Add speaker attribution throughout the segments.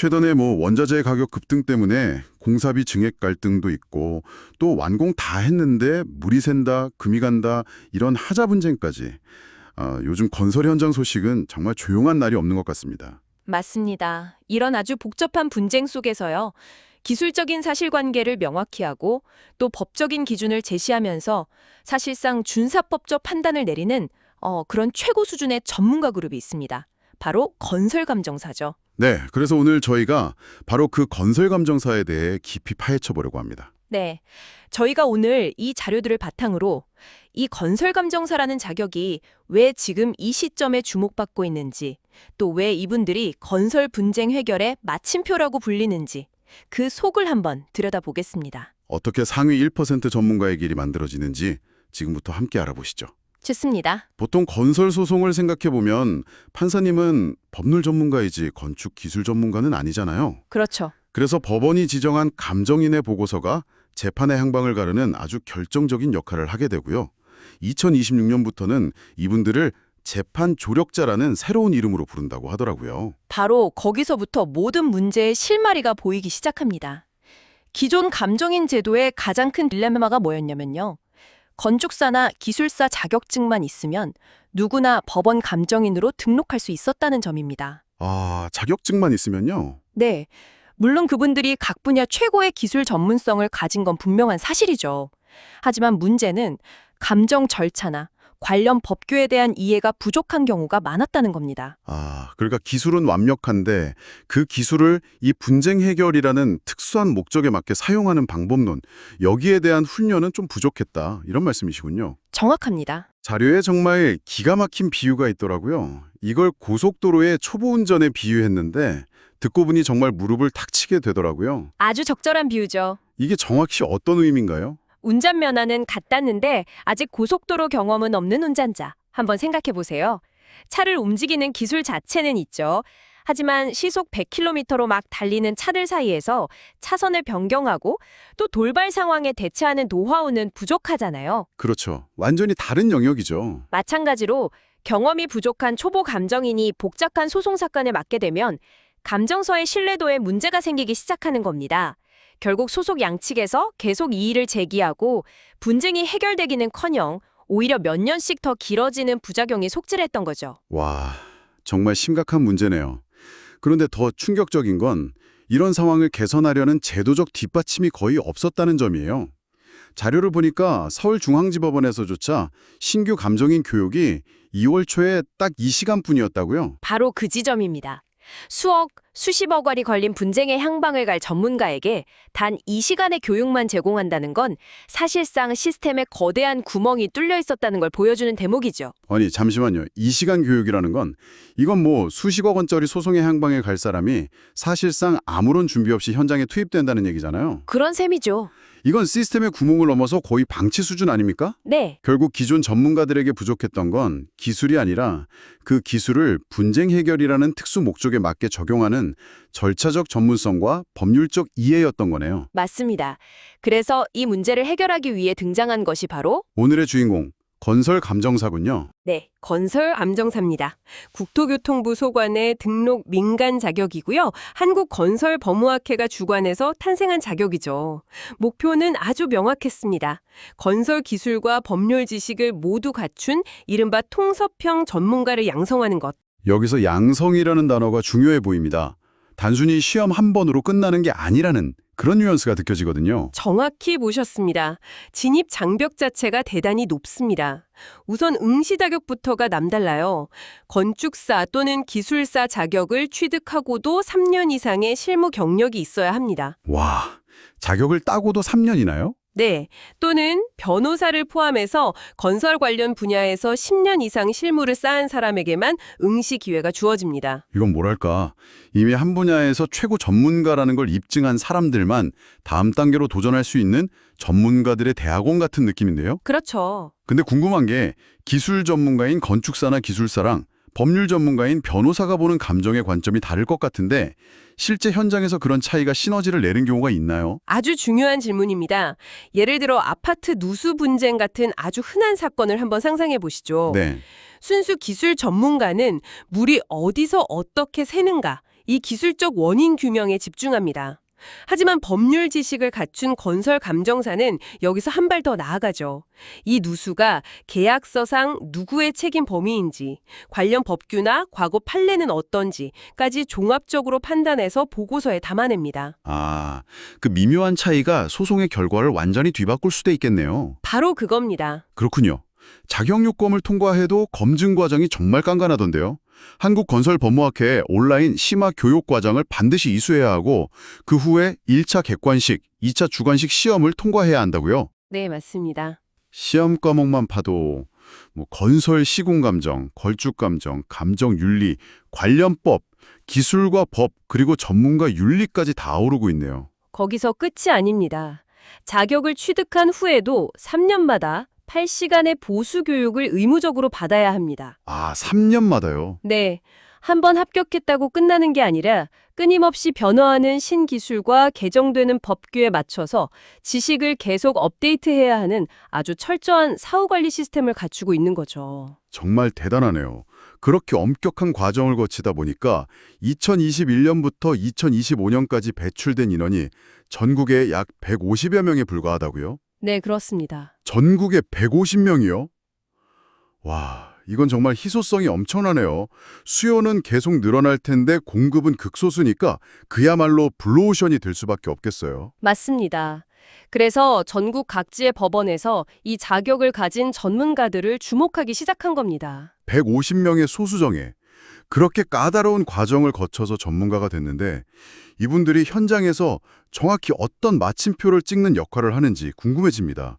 Speaker 1: 최근에 뭐 원자재 가격 급등 때문에 공사비 증액 갈등도 있고 또 완공 다 했는데 물이 샌다, 금이 간다 이런 하자 분쟁까지 아, 요즘 건설 현장 소식은 정말 조용한 날이 없는 것 같습니다.
Speaker 2: 맞습니다. 이런 아주 복잡한 분쟁 속에서요. 기술적인 사실관계를 명확히 하고 또 법적인 기준을 제시하면서 사실상 준사법적 판단을 내리는 어, 그런 최고 수준의 전문가 그룹이 있습니다. 바로 건설감정사죠.
Speaker 1: 네, 그래서 오늘 저희가 바로 그 건설 감정사에 대해 깊이 파헤쳐 보려고 합니다.
Speaker 2: 네. 저희가 오늘 이 자료들을 바탕으로 이 건설 감정사라는 자격이 왜 지금 이 시점에 주목받고 있는지, 또 왜 이분들이 건설 분쟁 해결의 마침표라고 불리는지 그 속을 한번 들여다보겠습니다.
Speaker 1: 어떻게 상위 1% 전문가의 길이 만들어지는지 지금부터 함께 알아보시죠.
Speaker 2: 좋습니다.
Speaker 1: 보통 건설 소송을 생각해 보면 판사님은 법률 전문가이지 건축 기술 전문가는 아니잖아요.
Speaker 2: 그렇죠.
Speaker 1: 그래서 법원이 지정한 감정인의 보고서가 재판의 행방을 가르는 아주 결정적인 역할을 하게 되고요. 2026년부터는 이분들을 재판 조력자라는 새로운 이름으로 부른다고 하더라고요.
Speaker 2: 바로 거기서부터 모든 문제의 실마리가 보이기 시작합니다. 기존 감정인 제도의 가장 큰 딜레마가 뭐였냐면요. 건축사나 기술사 자격증만 있으면 누구나 법원 감정인으로 등록할 수 있었다는 점입니다.
Speaker 1: 아, 자격증만 있으면요.
Speaker 2: 네. 물론 그분들이 각 분야 최고의 기술 전문성을 가진 건 분명한 사실이죠. 하지만 문제는 감정 절차나 관련 법규에 대한 이해가 부족한 경우가 많았다는 겁니다.
Speaker 1: 아, 그러니까 기술은 완벽한데 그 기술을 이 분쟁 해결이라는 특수한 목적에 맞게 사용하는 방법론, 여기에 대한 훈련은 좀 부족했다. 이런 말씀이시군요.
Speaker 2: 정확합니다.
Speaker 1: 자료에 정말 기가 막힌 비유가 있더라고요. 이걸 고속도로의 초보 운전에 비유했는데 듣고 보니 정말 무릎을 탁 치게 되더라고요.
Speaker 2: 아주 적절한 비유죠.
Speaker 1: 이게 정확히 어떤 의미인가요?
Speaker 2: 운전면허는 갖다는데 아직 고속도로 경험은 없는 운전자. 한번 생각해 보세요. 차를 움직이는 기술 자체는 있죠. 하지만 시속 100km로 막 달리는 차들 사이에서 차선을 변경하고 또 돌발 상황에 대처하는 노하우는 부족하잖아요.
Speaker 1: 그렇죠. 완전히 다른 영역이죠.
Speaker 2: 마찬가지로 경험이 부족한 초보 감정인이 복잡한 소송 사건을 맡게 되면 감정서의 신뢰도에 문제가 생기기 시작하는 겁니다. 결국 소속 양측에서 계속 이의를 제기하고 분쟁이 해결되기는커녕 오히려 몇 년씩 더 길어지는 부작용이 속출했던 거죠.
Speaker 1: 와, 정말 심각한 문제네요. 그런데 더 충격적인 건 이런 상황을 개선하려는 제도적 뒷받침이 거의 없었다는 점이에요. 자료를 보니까 서울중앙지법원에서조차 신규 감정인 교육이 2월 초에 딱 이 시간뿐이었다고요.
Speaker 2: 바로 그 지점입니다. 수억, 수십억 원이 걸린 분쟁의 향방을 갈 전문가에게 단이 시간의 교육만 제공한다는 건 사실상 시스템에 거대한 구멍이 뚫려 있었다는 걸 보여주는 대목이죠.
Speaker 1: 아니 잠시만요. 이 시간 교육이라는 건 이건 뭐 수십억 원짜리 소송의 향방에 갈 사람이 사실상 아무런 준비 없이 현장에 투입된다는 얘기잖아요.
Speaker 2: 그런 셈이죠.
Speaker 1: 이건 시스템의 구멍을 넘어서 거의 방치 수준 아닙니까?
Speaker 2: 네,
Speaker 1: 결국 기존 전문가들에게 부족했던 건 기술이 아니라 그 기술을 분쟁 해결이라는 특수 목적에 맞게 적용하는 절차적 전문성과 법률적 이해였던 거네요.
Speaker 2: 맞습니다. 그래서 이 문제를 해결하기 위해 등장한 것이 바로
Speaker 1: 오늘의 주인공, 건설 감정사군요.
Speaker 2: 네, 건설 암정사입니다. 국토교통부 소관의 등록 민간 자격이고요. 한국건설법무학회가 주관해서 탄생한 자격이죠. 목표는 아주 명확했습니다. 건설 기술과 법률 지식을 모두 갖춘 이른바 통섭형 전문가를 양성하는 것.
Speaker 1: 여기서 양성이라는 단어가 중요해 보입니다. 단순히 시험 한 번으로 끝나는 게 아니라는 그런 뉘앙스가 느껴지거든요.
Speaker 2: 정확히 보셨습니다. 진입 장벽 자체가 대단히 높습니다. 우선 응시 자격부터가 남달라요. 건축사 또는 기술사 자격을 취득하고도 3년 이상의 실무 경력이 있어야 합니다.
Speaker 1: 와, 자격을 따고도 3년이나요?
Speaker 2: 네, 또는 변호사를 포함해서 건설 관련 분야에서 10년 이상 실무를 쌓은 사람에게만 응시 기회가 주어집니다.
Speaker 1: 이건 뭐랄까, 이미 한 분야에서 최고 전문가라는 걸 입증한 사람들만 다음 단계로 도전할 수 있는 전문가들의 대학원 같은 느낌인데요?
Speaker 2: 그렇죠.
Speaker 1: 근데 궁금한 게 기술 전문가인 건축사나 기술사랑 법률 전문가인 변호사가 보는 감정의 관점이 다를 것 같은데 실제 현장에서 그런 차이가 시너지를 내는 경우가 있나요?
Speaker 2: 아주 중요한 질문입니다. 예를 들어 아파트 누수 분쟁 같은 아주 흔한 사건을 한번 상상해 보시죠.
Speaker 1: 네.
Speaker 2: 순수 기술 전문가는 물이 어디서 어떻게 새는가 이 기술적 원인 규명에 집중합니다. 하지만 법률 지식을 갖춘 건설 감정사는 여기서 한 발 더 나아가죠. 이 누수가 계약서상 누구의 책임 범위인지, 관련 법규나 과거 판례는 어떤지까지 종합적으로 판단해서 보고서에 담아냅니다.
Speaker 1: 아, 그 미묘한 차이가 소송의 결과를 완전히 뒤바꿀 수도 있겠네요.
Speaker 2: 바로 그겁니다.
Speaker 1: 그렇군요. 자격요건을 통과해도 검증 과정이 정말 깐깐하던데요. 한국건설법무학회 온라인 심화 교육 과정을 반드시 이수해야 하고 그 후에 1차 객관식, 2차 주관식 시험을 통과해야 한다고요.
Speaker 2: 네, 맞습니다.
Speaker 1: 시험 과목만 파도 뭐 건설 시공 감정, 걸쭉 감정, 감정 윤리, 관련법, 기술과 법, 그리고 전문가 윤리까지 다 오르고 있네요.
Speaker 2: 거기서 끝이 아닙니다. 자격을 취득한 후에도 3년마다 8시간의 보수 교육을 의무적으로 받아야 합니다.
Speaker 1: 아, 3년마다요.
Speaker 2: 네. 한 번 합격했다고 끝나는 게 아니라 끊임없이 변화하는 신기술과 개정되는 법규에 맞춰서 지식을 계속 업데이트해야 하는 아주 철저한 사후관리 시스템을 갖추고 있는 거죠.
Speaker 1: 정말 대단하네요. 그렇게 엄격한 과정을 거치다 보니까 2021년부터 2025년까지 배출된 인원이 전국에 약 150여 명에 불과하다고요?
Speaker 2: 네, 그렇습니다.
Speaker 1: 전국에 150명이요? 와, 이건 정말 희소성이 엄청나네요. 수요는 계속 늘어날 텐데 공급은 극소수니까 그야말로 블루오션이 될 수밖에 없겠어요.
Speaker 2: 맞습니다. 그래서 전국 각지의 법원에서 이 자격을 가진 전문가들을 주목하기 시작한 겁니다.
Speaker 1: 150명의 소수정에 그렇게 까다로운 과정을 거쳐서 전문가가 됐는데 이분들이 현장에서 정확히 어떤 마침표를 찍는 역할을 하는지 궁금해집니다.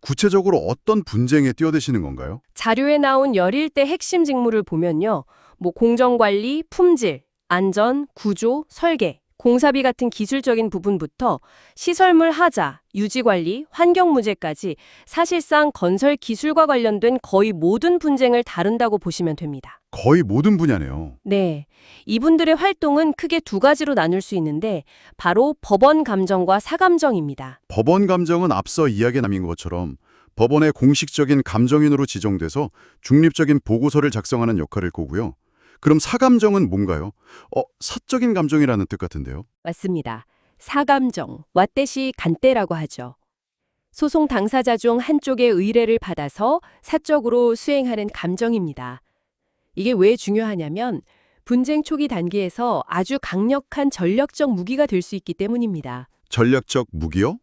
Speaker 1: 구체적으로 어떤 분쟁에 뛰어드시는 건가요?
Speaker 2: 자료에 나온 열일대 핵심 직무를 보면요. 뭐 공정관리, 품질, 안전, 구조, 설계, 공사비 같은 기술적인 부분부터 시설물 하자, 유지관리, 환경 문제까지 사실상 건설 기술과 관련된 거의 모든 분쟁을 다룬다고 보시면 됩니다.
Speaker 1: 거의 모든 분야네요.
Speaker 2: 네. 이분들의 활동은 크게 두 가지로 나눌 수 있는데 바로 법원 감정과 사감정입니다.
Speaker 1: 법원 감정은 앞서 이야기 남인 것처럼 법원의 공식적인 감정인으로 지정돼서 중립적인 보고서를 작성하는 역할을 꾸고요. 그럼 사감정은 뭔가요? 어, 사적인 감정이라는 뜻 같은데요.
Speaker 2: 맞습니다. 사감정, 왓대시 간대라고 하죠. 소송 당사자 중 한쪽의 의뢰를 받아서 사적으로 수행하는 감정입니다. 이게 왜 중요하냐면 분쟁 초기 단계에서 아주 강력한 전력적 무기가 될 수 있기 때문입니다.
Speaker 1: 전략적 무기요?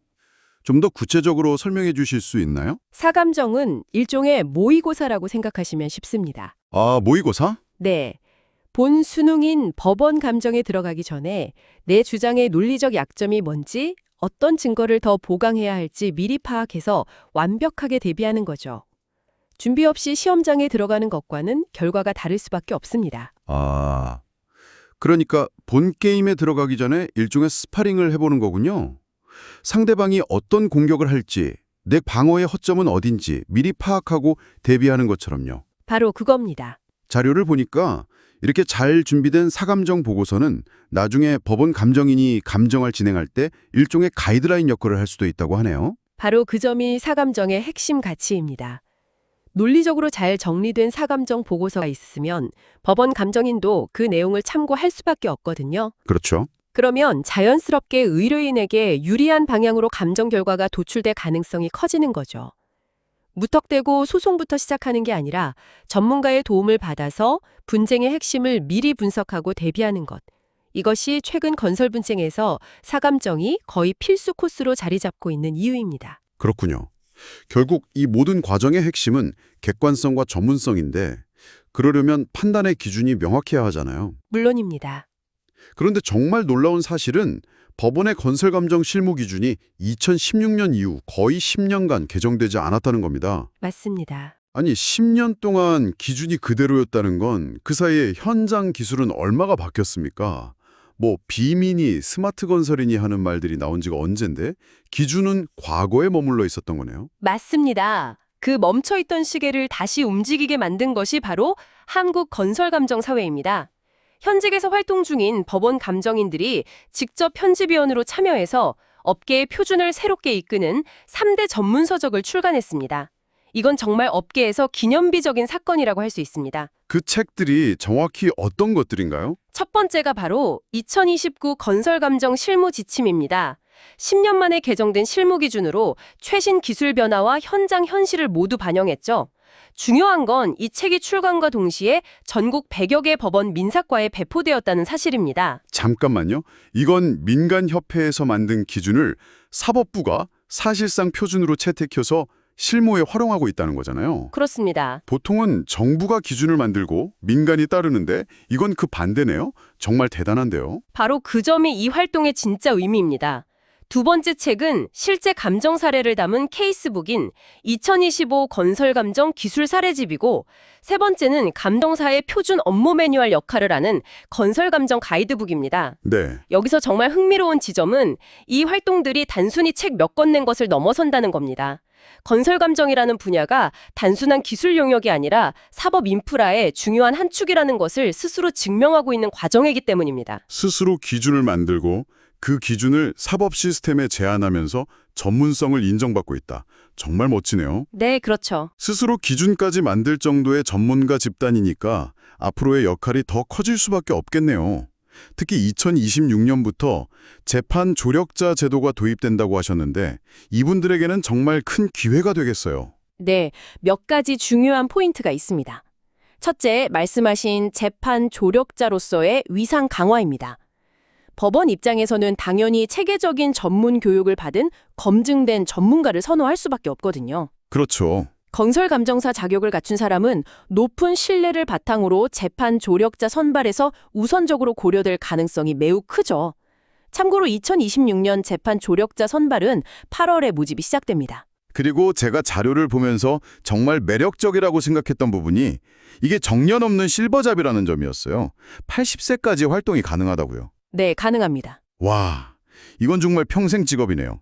Speaker 1: 좀 더 구체적으로 설명해 주실 수 있나요?
Speaker 2: 사감정은 일종의 모의고사라고 생각하시면 쉽습니다.
Speaker 1: 아, 모의고사?
Speaker 2: 네. 본 수능인 법원 감정에 들어가기 전에 내 주장의 논리적 약점이 뭔지, 어떤 증거를 더 보강해야 할지 미리 파악해서 완벽하게 대비하는 거죠. 준비 없이 시험장에 들어가는 것과는 결과가 다를 수밖에 없습니다.
Speaker 1: 아, 그러니까 본 게임에 들어가기 전에 일종의 스파링을 해보는 거군요. 상대방이 어떤 공격을 할지, 내 방어의 허점은 어딘지 미리 파악하고 대비하는 것처럼요.
Speaker 2: 바로 그겁니다.
Speaker 1: 자료를 보니까 이렇게 잘 준비된 사감정 보고서는 나중에 법원 감정인이 감정을 진행할 때 일종의 가이드라인 역할을 할 수도 있다고 하네요.
Speaker 2: 바로 그 점이 사감정의 핵심 가치입니다. 논리적으로 잘 정리된 사감정 보고서가 있으면 법원 감정인도 그 내용을 참고할 수밖에 없거든요.
Speaker 1: 그렇죠.
Speaker 2: 그러면 자연스럽게 의뢰인에게 유리한 방향으로 감정 결과가 도출될 가능성이 커지는 거죠. 무턱대고 소송부터 시작하는 게 아니라 전문가의 도움을 받아서 분쟁의 핵심을 미리 분석하고 대비하는 것. 이것이 최근 건설 분쟁에서 사감정이 거의 필수 코스로 자리 잡고 있는 이유입니다.
Speaker 1: 그렇군요. 결국 이 모든 과정의 핵심은 객관성과 전문성인데 그러려면 판단의 기준이 명확해야 하잖아요.
Speaker 2: 물론입니다.
Speaker 1: 그런데 정말 놀라운 사실은 법원의 건설감정 실무 기준이 2016년 이후 거의 10년간 개정되지 않았다는 겁니다.
Speaker 2: 맞습니다.
Speaker 1: 아니 10년 동안 기준이 그대로였다는 건 그 사이에 현장 기술은 얼마가 바뀌었습니까? 뭐 비미니, 스마트 건설이니 하는 말들이 나온 지가 언젠데 기준은 과거에 머물러 있었던 거네요.
Speaker 2: 맞습니다. 그 멈춰있던 시계를 다시 움직이게 만든 것이 바로 한국 건설감정 사회입니다. 현직에서 활동 중인 법원 감정인들이 직접 편집위원으로 참여해서 업계의 표준을 새롭게 이끄는 3대 전문서적을 출간했습니다. 이건 정말 업계에서 기념비적인 사건이라고 할 수 있습니다.
Speaker 1: 그 책들이 정확히 어떤 것들인가요?
Speaker 2: 첫 번째가 바로 2029 건설감정 실무 지침입니다. 10년 만에 개정된 실무 기준으로 최신 기술 변화와 현장 현실을 모두 반영했죠. 중요한 건 이 책이 출간과 동시에 전국 100여 개 법원 민사과에 배포되었다는 사실입니다.
Speaker 1: 잠깐만요. 이건 민간협회에서 만든 기준을 사법부가 사실상 표준으로 채택해서 실무에 활용하고 있다는 거잖아요.
Speaker 2: 그렇습니다.
Speaker 1: 보통은 정부가 기준을 만들고 민간이 따르는데 이건 그 반대네요. 정말 대단한데요.
Speaker 2: 바로 그 점이 이 활동의 진짜 의미입니다. 두 번째 책은 실제 감정 사례를 담은 케이스북인 2025 건설감정 기술 사례집이고 세 번째는 감정사의 표준 업무 매뉴얼 역할을 하는 건설감정 가이드북입니다.
Speaker 1: 네.
Speaker 2: 여기서 정말 흥미로운 지점은 이 활동들이 단순히 책 몇 권 낸 것을 넘어선다는 겁니다. 건설 감정이라는 분야가 단순한 기술 영역이 아니라 사법 인프라의 중요한 한 축이라는 것을 스스로 증명하고 있는 과정이기 때문입니다.
Speaker 1: 스스로 기준을 만들고 그 기준을 사법 시스템에 제안하면서 전문성을 인정받고 있다. 정말 멋지네요.
Speaker 2: 네, 그렇죠.
Speaker 1: 스스로 기준까지 만들 정도의 전문가 집단이니까 앞으로의 역할이 더 커질 수밖에 없겠네요. 특히 2026년부터 재판 조력자 제도가 도입된다고 하셨는데 이분들에게는 정말 큰 기회가 되겠어요.
Speaker 2: 네, 몇 가지 중요한 포인트가 있습니다. 첫째, 말씀하신 재판 조력자로서의 위상 강화입니다. 법원 입장에서는 당연히 체계적인 전문 교육을 받은 검증된 전문가를 선호할 수밖에 없거든요.
Speaker 1: 그렇죠.
Speaker 2: 건설 감정사 자격을 갖춘 사람은 높은 신뢰를 바탕으로 재판 조력자 선발에서 우선적으로 고려될 가능성이 매우 크죠. 참고로 2026년 재판 조력자 선발은 8월에 모집이 시작됩니다.
Speaker 1: 그리고 제가 자료를 보면서 정말 매력적이라고 생각했던 부분이 이게 정년 없는 실버잡이라는 점이었어요. 80세까지 활동이 가능하다고요.
Speaker 2: 네, 가능합니다.
Speaker 1: 와, 이건 정말 평생 직업이네요.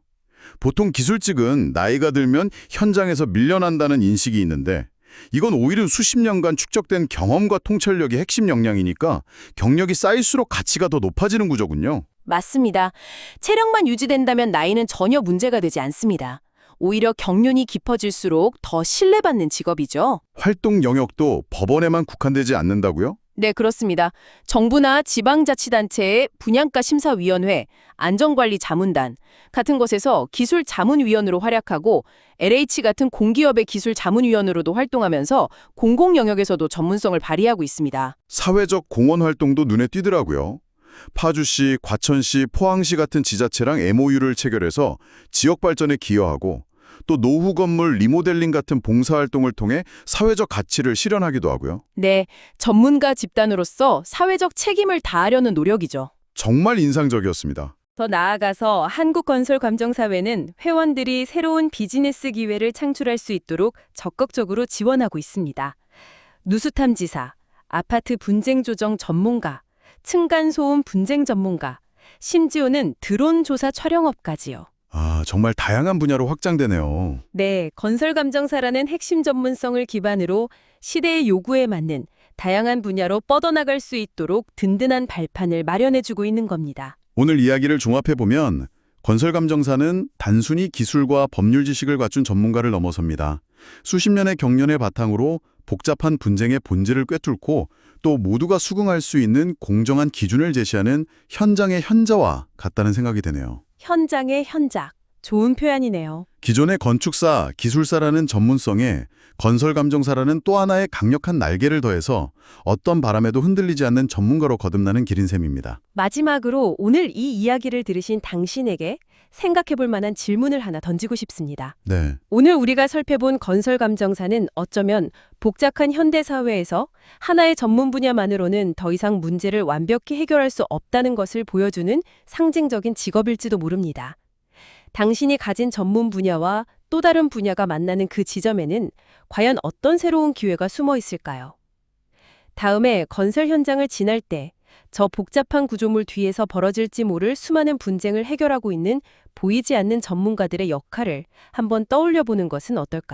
Speaker 1: 보통 기술직은 나이가 들면 현장에서 밀려난다는 인식이 있는데 이건 오히려 수십 년간 축적된 경험과 통찰력이 핵심 역량이니까 경력이 쌓일수록 가치가 더 높아지는 구조군요.
Speaker 2: 맞습니다. 체력만 유지된다면 나이는 전혀 문제가 되지 않습니다. 오히려 경륜이 깊어질수록 더 신뢰받는 직업이죠.
Speaker 1: 활동 영역도 법원에만 국한되지 않는다고요?
Speaker 2: 네, 그렇습니다. 정부나 지방자치단체의 분양가 심사위원회, 안전관리 자문단 같은 곳에서 기술 자문위원으로 활약하고 LH 같은 공기업의 기술 자문위원으로도 활동하면서 공공 영역에서도 전문성을 발휘하고 있습니다.
Speaker 1: 사회적 공헌 활동도 눈에 띄더라고요. 파주시, 과천시, 포항시 같은 지자체랑 MOU를 체결해서 지역 발전에 기여하고 또 노후 건물 리모델링 같은 봉사활동을 통해 사회적 가치를 실현하기도 하고요.
Speaker 2: 네, 전문가 집단으로서 사회적 책임을 다하려는 노력이죠.
Speaker 1: 정말 인상적이었습니다.
Speaker 2: 더 나아가서 한국건설감정사회는 회원들이 새로운 비즈니스 기회를 창출할 수 있도록 적극적으로 지원하고 있습니다. 누수탐지사, 아파트 분쟁 조정 전문가, 층간소음 분쟁 전문가, 심지어는 드론 조사 촬영업까지요.
Speaker 1: 아, 정말 다양한 분야로 확장되네요.
Speaker 2: 네, 건설 감정사라는 핵심 전문성을 기반으로 시대의 요구에 맞는 다양한 분야로 뻗어나갈 수 있도록 든든한 발판을 마련해주고 있는 겁니다.
Speaker 1: 오늘 이야기를 종합해보면 건설감정사는 단순히 기술과 법률 지식을 갖춘 전문가를 넘어섭니다. 수십 년의 경련의 바탕으로 복잡한 분쟁의 본질을 꿰뚫고 또 모두가 수긍할 수 있는 공정한 기준을 제시하는 현장의 현자와 같다는 생각이 드네요.
Speaker 2: 현장의 현작. 좋은 표현이네요.
Speaker 1: 기존의 건축사, 기술사라는 전문성에 건설감정사라는 또 하나의 강력한 날개를 더해서 어떤 바람에도 흔들리지 않는 전문가로 거듭나는 길인 셈입니다.
Speaker 2: 마지막으로 오늘 이 이야기를 들으신 당신에게 생각해 볼 만한 질문을 하나 던지고 싶습니다.
Speaker 1: 네.
Speaker 2: 오늘 우리가 살펴본 건설감정사는 어쩌면 복잡한 현대사회에서 하나의 전문 분야만으로는 더 이상 문제를 완벽히 해결할 수 없다는 것을 보여주는 상징적인 직업일지도 모릅니다. 당신이 가진 전문 분야와 또 다른 분야가 만나는 그 지점에는 과연 어떤 새로운 기회가 숨어 있을까요? 다음에 건설 현장을 지날 때 저 복잡한 구조물 뒤에서 벌어질지 모를 수많은 분쟁을 해결하고 있는 보이지 않는 전문가들의 역할을 한번 떠올려 보는 것은 어떨까요?